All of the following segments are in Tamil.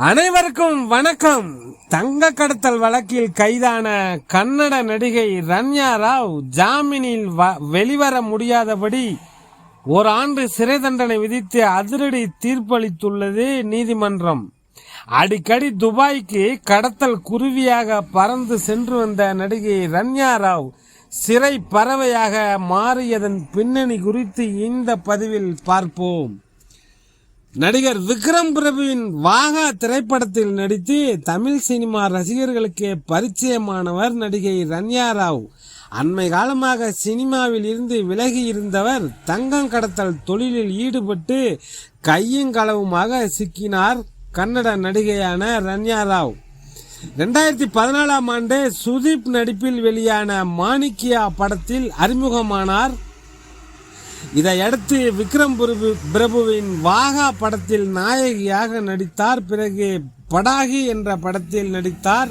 அனைவருக்கும் வணக்கம். தங்க கடத்தல் வழக்கில் கைதான கன்னட நடிகை ரன்யா ராவ் ஜாமீனில் வ- வெளிவர முடியாதபடி ஒரு ஆண்டு சிறை தண்டனை விதித்து அதிரடி தீர்ப்பளித்துள்ளது நீதிமன்றம். அடிக்கடி துபாய்க்கு கடத்தல் குருவியாக பறந்து சென்று வந்த நடிகை ரன்யா ராவ் சிறை பறவையாக மாறியதன் பின்னணி குறித்து இந்த பதிவில் பார்ப்போம். நடிகர் விக்ரம் பிரபுவின் வாகா திரைப்படத்தில் நடித்து தமிழ் சினிமா ரசிகர்களுக்கு பரிச்சயமானவர் நடிகை ரன்யா ராவ். அண்மை காலமாக சினிமாவில் இருந்து விலகி இருந்தவர் தங்கம் கடத்தல் தொழிலில் ஈடுபட்டு கையும் களவுமாக சிக்கினார் கன்னட நடிகையான ரன்யா ராவ். ரெண்டாயிரத்தி பதினாலாம் ஆண்டு சுதீப் நடிப்பில் வெளியான மாணிக்கியா படத்தில் அறிமுகமானார் இதையடுத்து விக்ரம் பிரபு பிரபுவின் வாகா படத்தில் நாயகியாக நடித்தார். பிறகு படாகி என்ற படத்தில் நடித்தார்.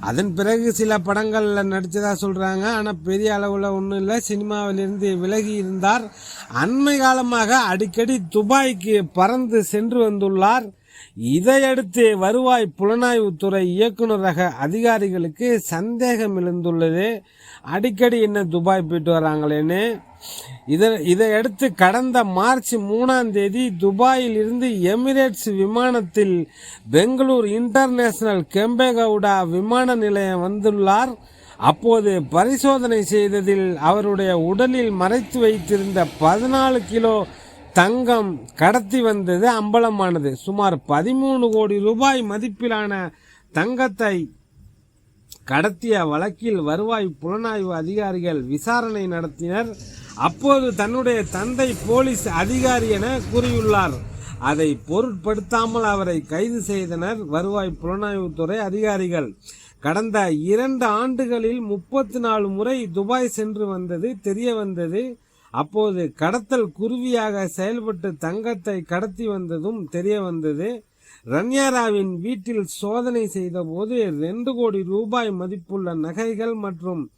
அதன் பிறகு சில படங்களில் நடித்ததாக சொல்கிறாங்க ஆனால் பெரிய அளவில் ஒன்றும் இல்லை. சினிமாவிலிருந்து விலகி இருந்தார். அண்மை காலமாக அடிக்கடி துபாய்க்கு பறந்து சென்று வந்துள்ளார். இதையடுத்து வருவாய் புலனாய்வுத்துறை இயக்குநரக அதிகாரிகளுக்கு சந்தேகம் எழுந்துள்ளது. அடிக்கடி என்ன துபாய் போயிட்டு வராங்களேன்னு இதை இதையடுத்து கடந்த மார்ச் மூணாம் தேதி துபாயில் இருந்து எமிரேட்ஸ் விமானத்தில் பெங்களூர் இன்டர்நேஷனல் கெம்பேகவுடா விமான நிலையம் வந்துள்ளார். அப்போது பரிசோதனை செய்ததில் அவருடைய உடலில் மறைத்து வைத்திருந்த பதினாலு கிலோ தங்கம் கடத்தி வந்தது. அம்பலமானது சுமார் பதிமூணு கோடி ரூபாய் மதிப்பிலான தங்கத்தை கடத்திய வழக்கில் வருவாய் புலனாய்வு அதிகாரிகள் விசாரணை நடத்தினர். அப்போது தன்னுடைய தந்தை போலீஸ் அதிகாரி என கூறியுள்ளார். அதை பொருட்படுத்தாமல் அவரை கைது செய்தனர் வருவாய் புலனாய்வுத்துறை அதிகாரிகள். கடந்த இரண்டு ஆண்டுகளில் முப்பத்தி நாலு முறை துபாய் சென்று வந்தது தெரிய வந்தது. அப்போது கடத்தல் குருவியாக செயல்பட்டு தங்கத்தை கடத்தி வந்ததும் தெரிய வந்தது. ரன்யாராவின் வீட்டில் சோதனை செய்தபோது ரெண்டு கோடி ரூபாய் மதிப்புள்ள நகைகள் மற்றும்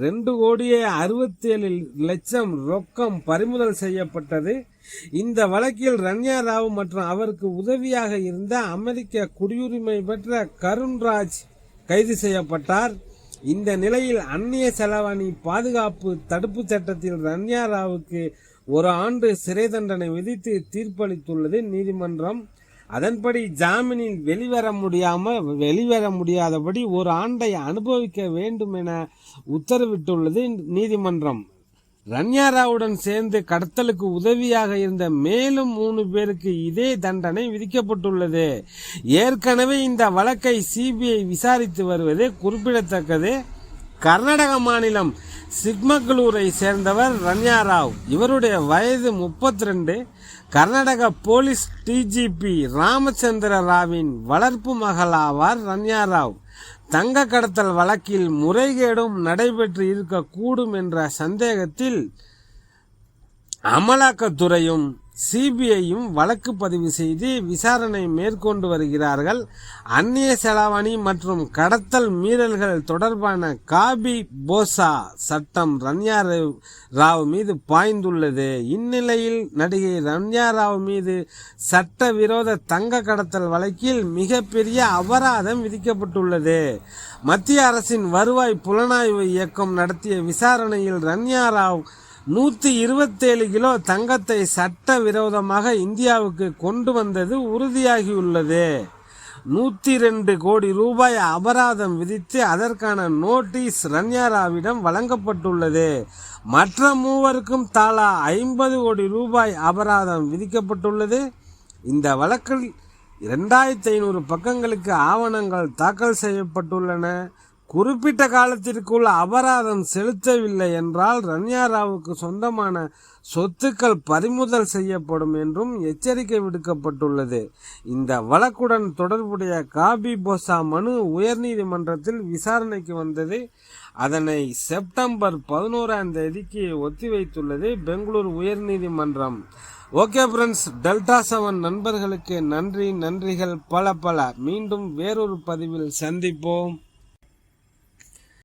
ரெண்டு கோடியே அறுபத்தி ஏழு லட்சம் ரொக்கம் பறிமுதல் செய்யப்பட்டது. இந்த வழக்கில் ரன்யா ராவ் மற்றும் அவருக்கு உதவியாக இருந்த அமெரிக்க குடியுரிமை பெற்ற கருண்ராஜ் கைது செய்யப்பட்டார். இந்த நிலையில் அந்நிய செலவாணி பாதுகாப்பு தடுப்பு சட்டத்தில் ரன்யா ராவுக்கு ஒரு ஆண்டு சிறை தண்டனை விதித்து தீர்ப்பளித்துள்ளது நீதிமன்றம். அதன்படி ஜாமீனில் வெளிவர முடியாம வெளிவர முடியாதபடி ஒரு ஆண்டை அனுபவிக்க வேண்டும் என உத்தரவிட்டுள்ளது நீதிமன்றம். ரன்யாராவுடன் சேர்ந்து கடத்தலுக்கு உதவியாக இருந்த மேலும் மூணு பேருக்கு இதே தண்டனை விதிக்கப்பட்டுள்ளது. ஏற்கனவே இந்த வழக்கை சிபிஐ விசாரித்து வருவது குறிப்பிடத்தக்கது. கர்நாடக மாநிலம் சிக்மகளூரை சேர்ந்தவர் ரன்யா ராவ் இவருடைய வயது முப்பத்தி ரெண்டு கர்நாடக போலீஸ் டிஜிபி ராமச்சந்திர ராவின் வளர்ப்பு மகளாவார் ரன்யா ராவ் தங்க கடத்தல் வழக்கில் முறைகேடும் நடைபெற்று இருக்கக்கூடும் என்ற சந்தேகத்தில் அமலாக்கத்துறையும் சிபிஐயும் வழக்கு பதிவு செய்து விசாரணை மேற்கொண்டு வருகிறார்கள். அந்நிய செலாவணி மற்றும் கடத்தல் மீறல்கள் தொடர்பான காபி போசா சட்டம் ரன்யா ராவ்- ராவ் மீது பாய்ந்துள்ளது. இந்நிலையில் நடிகை ரன்யா ராவ் மீது சட்டவிரோத தங்க கடத்தல் வழக்கில் மிகப்பெரிய அபராதம் விதிக்கப்பட்டுள்ளது. மத்திய அரசின் வருவாய் புலனாய்வு இயக்கம் நடத்திய விசாரணையில் ரன்யா ராவ் நூத்தி இருபத்தேழு கிலோ தங்கத்தை சட்ட விரோதமாக இந்தியாவுக்கு கொண்டு வந்தது உறுதியாகியுள்ளது. நூத்தி ரெண்டு கோடி ரூபாய் அபராதம் விதித்து அதற்கான நோட்டீஸ் ரன்யாராவிடம் வழங்கப்பட்டுள்ளது. மற்ற மூவருக்கும் தாலா ஐம்பது கோடி ரூபாய் அபராதம் விதிக்கப்பட்டுள்ளது. இந்த வழக்கில் இரண்டாயிரத்தி ஐநூறு பக்கங்களுக்கு ஆவணங்கள் தாக்கல் செய்யப்பட்டுள்ளன. குறிப்பிட்ட காலத்திற்குள் அபராதம் செலுத்தவில்லை என்றால் ரன்யாராவுக்கு சொந்தமான சொத்துக்கள் பறிமுதல் செய்யப்படும் என்றும் எச்சரிக்கை விடுக்கப்பட்டுள்ளது. இந்த வழக்குடன் தொடர்புடைய காபி போசா மனு உயர்நீதிமன்றத்தில் விசாரணைக்கு வந்தது. அதனை செப்டம்பர் பதினோராம் தேதிக்கு ஒத்திவைத்துள்ளது பெங்களூர் உயர்நீதிமன்றம். ஓகே ஃப்ரெண்ட்ஸ் டெல்டா செவன் நண்பர்களுக்கு நன்றி. நன்றிகள் பல பல. மீண்டும் வேறொரு பதிவில் சந்திப்போம்.